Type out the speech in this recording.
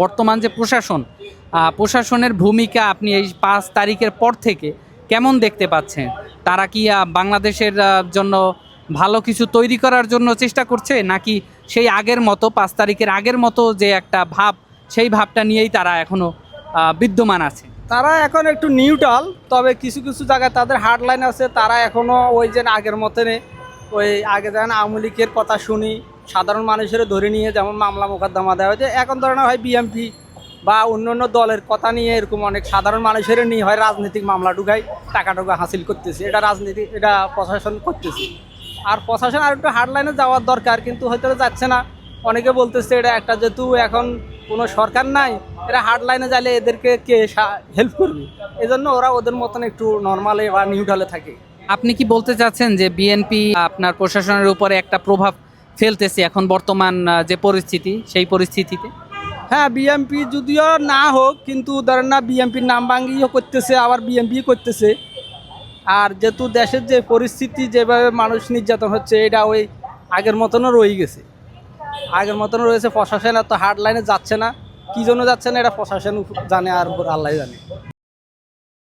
বর্তমান যে প্রশাসন প্রশাসনের ভূমিকা আপনি এই পাঁচ তারিখের পর থেকে কেমন দেখতে পাচ্ছেন? তারা কি বাংলাদেশের জন্য ভালো কিছু তৈরি করার জন্য চেষ্টা করছে? নাকি সেই আগের মতো, পাঁচ তারিখের আগের মতো যে একটা ভাব, সেই ভাবটা নিয়েই তারা এখনও বিদ্যমান আছে? তারা এখন একটু নিউট্রাল তবে কিছু কিছু জায়গায় তাদের হার্ডলাইন আছে। তারা এখনও ওই যে আগের মতনে ওই আগে যেমন আওয়ামী লীগের কথা শুনি সাধারণ মানুষের ধরে নিয়ে যেমন মামলা মোকদ্দমা দেওয়া হয়েছে, এখন ধরনের হয় বিএমপি বা অন্য অন্য দলের কথা নিয়ে এরকম অনেক সাধারণ মানুষের নিয়ে হয় রাজনৈতিক মামলা ঢুকাই টাকা টুকা হাসিল করতেছে, এটা রাজনীতি, এটা প্রশাসন করতেছে। আর প্রশাসন আর একটু হার্ডলাইনে যাওয়ার দরকার, কিন্তু হয়তো যাচ্ছে না। অনেকে বলতেছে এটা একটা যেহেতু এখন কোনো সরকার নাই, এরা হার্ডলাইনে যাইলে এদেরকে কে হেল্প করবে? এজন্য ওরা ওদের মতন একটু নর্মালে বা নিউট্রালে থাকে। আপনি কি বলতে চাচ্ছেন যে বিএনপি আপনার প্রশাসনের উপরে একটা প্রভাব ফেলতেছে এখন বর্তমান যে পরিস্থিতি, সেই পরিস্থিতিতে। হ্যাঁ বিএমপি যদিও না হোক, কিন্তু ধরেন না, বিএমপির নাম ভাঙ্গিও করতেছে, আবার বিএমপি করতেছে। আর যেহেতু দেশের যে পরিস্থিতি, যেভাবে মানুষ নির্যাতন হচ্ছে, এটা ওই আগের মতনও রয়ে গেছে। আগের মতনও রয়েছে, প্রশাসন এত হার্ড লাইনে যাচ্ছে না। কী জন্য যাচ্ছে না, এটা প্রশাসন জানে আর আল্লাহ জানে।